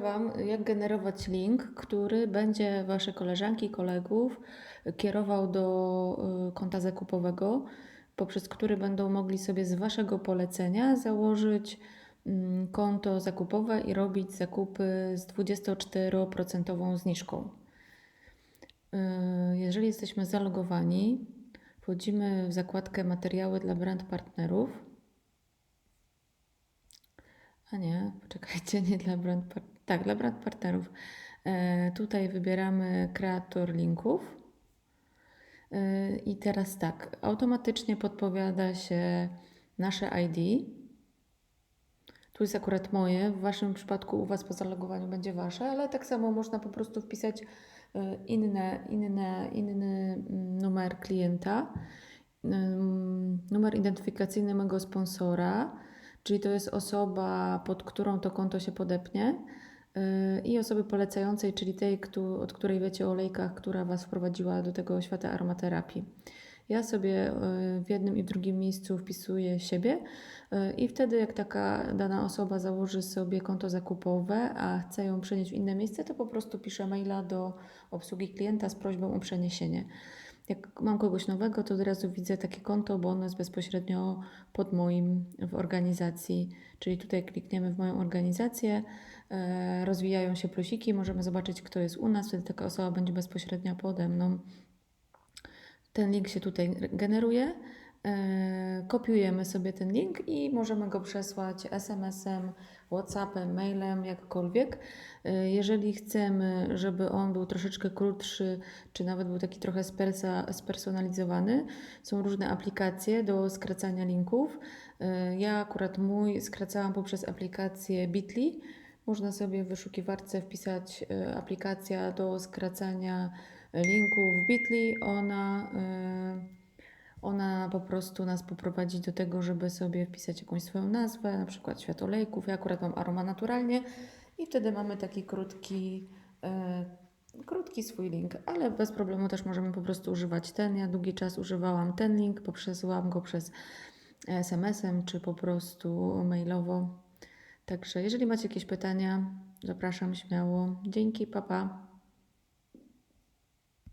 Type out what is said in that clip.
Wam, jak generować link, który będzie Wasze koleżanki, kolegów kierował do y, konta zakupowego, poprzez który będą mogli sobie z Waszego polecenia założyć mm, konto zakupowe i robić zakupy z 24% zniżką. Y, Jeżeli jesteśmy zalogowani, wchodzimy w zakładkę materiały dla brand partnerów. A nie, poczekajcie, nie dla brand par- Tak, dla brand partnerów. E, tutaj wybieramy kreator linków. E, I teraz tak, automatycznie podpowiada się nasze ID. Tu jest akurat moje, w Waszym przypadku u Was po zalogowaniu będzie Wasze, ale tak samo można po prostu wpisać e, inne, inne, inny mm, numer klienta, numer identyfikacyjny mego sponsora, czyli to jest osoba, pod którą to konto się podepnie i osoby polecającej, czyli tej, od której wiecie o olejkach, która Was wprowadziła do tego świata aromaterapii. Ja sobie yy, w jednym i w drugim miejscu wpisuję siebie yy, i wtedy jak taka dana osoba założy sobie konto zakupowe, a chce ją przenieść w inne miejsce, to po prostu piszę maila do obsługi klienta z prośbą o przeniesienie. Jak mam kogoś nowego, to od razu widzę takie konto, bo ono jest bezpośrednio pod moim w organizacji. Czyli tutaj klikniemy w moją organizację, e, rozwijają się plusiki, możemy zobaczyć, kto jest u nas, wtedy taka osoba będzie bezpośrednio pode mną. Ten link się tutaj generuje. e, Kopiujemy sobie ten link i możemy go przesłać SMS-em, WhatsAppem, mailem, jakkolwiek. E, Jeżeli chcemy, żeby on był troszeczkę krótszy, czy nawet był taki trochę spersonalizowany, są różne aplikacje do skracania linków. E, Ja akurat mój skracałam poprzez aplikację Bitly. Można sobie w wyszukiwarce wpisać aplikacja do skracania linków Bitly. Ona, e, ona po prostu nas poprowadzi do tego, żeby sobie wpisać jakąś swoją nazwę, na przykład świat olejków. Ja akurat mam aroma naturalnie i wtedy mamy taki krótki, e, krótki swój link, ale bez problemu też możemy po prostu używać ten. Ja długi czas używałam ten link, poprzesyłam go przez SMS-em czy po prostu mailowo. Także jeżeli macie jakieś pytania, zapraszam śmiało. Dzięki, papa. Pa.